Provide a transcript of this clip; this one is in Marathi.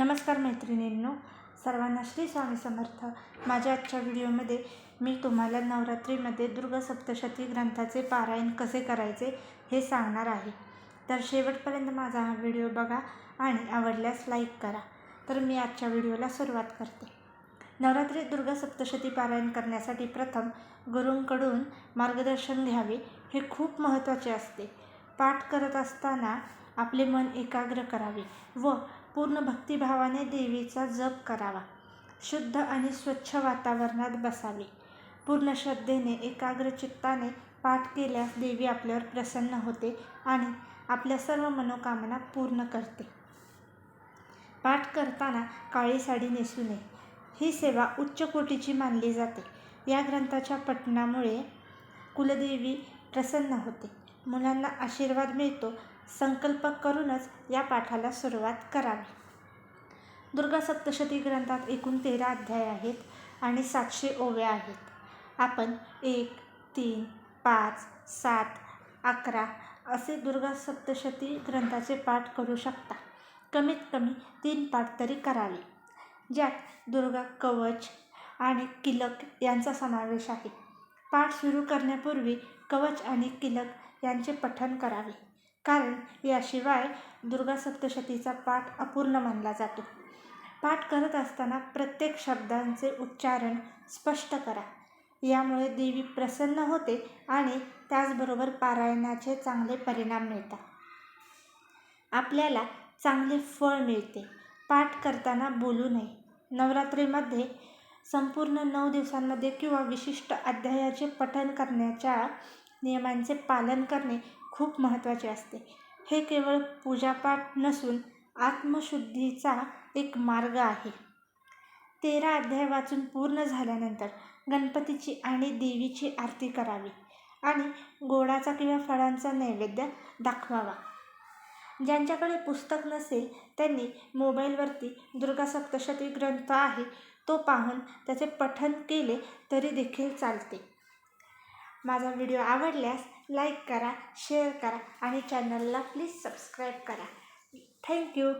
नमस्कार मैत्रिणींनो सर्वांना श्री स्वामी समर्थ. माझ्या आजच्या व्हिडिओमध्ये मी तुम्हाला नवरात्रीमध्ये दुर्गा सप्तशती ग्रंथाचे पारायण कसे करायचे हे सांगणार आहे. तर शेवटपर्यंत माझा हा व्हिडिओ बघा आणि आवडल्यास लाईक करा. तर मी आजच्या व्हिडिओला सुरुवात करते. नवरात्री दुर्गा सप्तशती पारायण करण्यासाठी प्रथम गुरूंकडून मार्गदर्शन घ्यावे हे खूप महत्त्वाचे असते. पाठ करत असताना आपले मन एकाग्र करावे व पूर्ण भक्तिभावाने देवीचा जप करावा. शुद्ध आणि स्वच्छ वातावरणात बसावे. पूर्ण श्रद्धेने एकाग्र चित्ताने पाठ केल्यास देवी आपल्यावर प्रसन्न होते आणि आपल्या सर्व मनोकामना पूर्ण करते. पाठ करताना काळी साडी नेसू नये. ही सेवा उच्च कोटीची मानली जाते. या ग्रंथाच्या पठणामुळे कुलदेवी प्रसन्न होते. मुलांना आशीर्वाद मिळतो. संकल्प करूनच या पाठाला सुरुवात करावी. दुर्गा सप्तशती ग्रंथात एकूण तेरा अध्याय आहेत आणि सातशे ओव्या आहेत. आपण एक तीन पाच सात अकरा असे दुर्गा सप्तशती ग्रंथाचे पाठ करू शकता. कमीत कमी तीन पाठ तरी करावे. ज्यात दुर्गा कवच आणि किलक यांचा समावेश आहे. पाठ सुरू करण्यापूर्वी कवच आणि किलक यांचे पठण करावे. कारण याशिवाय दुर्गा सप्तशतीचा पाठ अपूर्ण मानला जातो. पाठ करत असताना प्रत्येक शब्दांचे उच्चारण स्पष्ट करा. यामुळे देवी प्रसन्न होते आणि त्याचबरोबर पारायणाचे चांगले परिणाम मिळतात. आपल्याला चांगले फळ मिळते. पाठ करताना बोलू नये. नवरात्रीमध्ये संपूर्ण नऊ दिवसांमध्ये किंवा विशिष्ट अध्यायाचे पठण करण्याच्या नियमांचे पालन करणे खूप महत्त्वाचे असते. हे केवळ पूजापाठ नसून आत्मशुद्धीचा एक मार्ग आहे. तेरा अध्याय वाचून पूर्ण झाल्यानंतर गणपतीची आणि देवीची आरती करावी आणि गोडाचा किंवा फळांचा नैवेद्य दाखवावा. ज्यांच्याकडे पुस्तक नसेल त्यांनी मोबाईलवरती दुर्गा सप्तशती ग्रंथ आहे तो पाहून त्याचे पठण केले तरी देखील चालते. माझा व्हिडिओ आवडल्यास लाईक करा शेअर करा आणि चॅनलला प्लीज सबस्क्राईब करा. थँक्यू